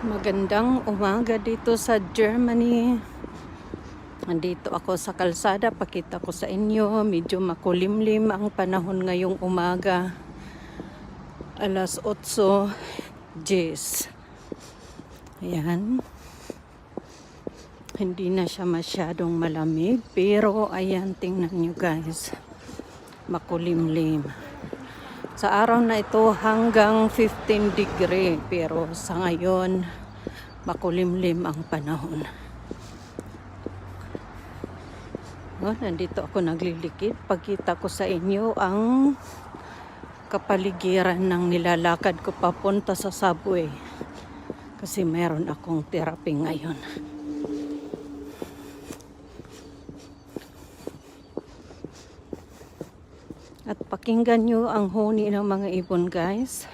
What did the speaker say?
Magandang umaga dito sa Germany. Nandito ako sa kalsada. Pakita ko sa inyo. Medyo makulimlim ang panahon ngayong umaga. Alas 8.10. Ayan. Hindi na siya masyadong malamig. Pero ayan, tingnan nyo guys. Makulimlim. Sa araw na ito hanggang 15 degree pero sa ngayon makulimlim ang panahon. Oh, nandito ako naglilikid. Pagkita ko sa inyo ang kapaligiran ng nilalakad ko papunta sa subway. Kasi meron akong therapy ngayon. At pakinggan nyo ang huni ng mga ibon guys.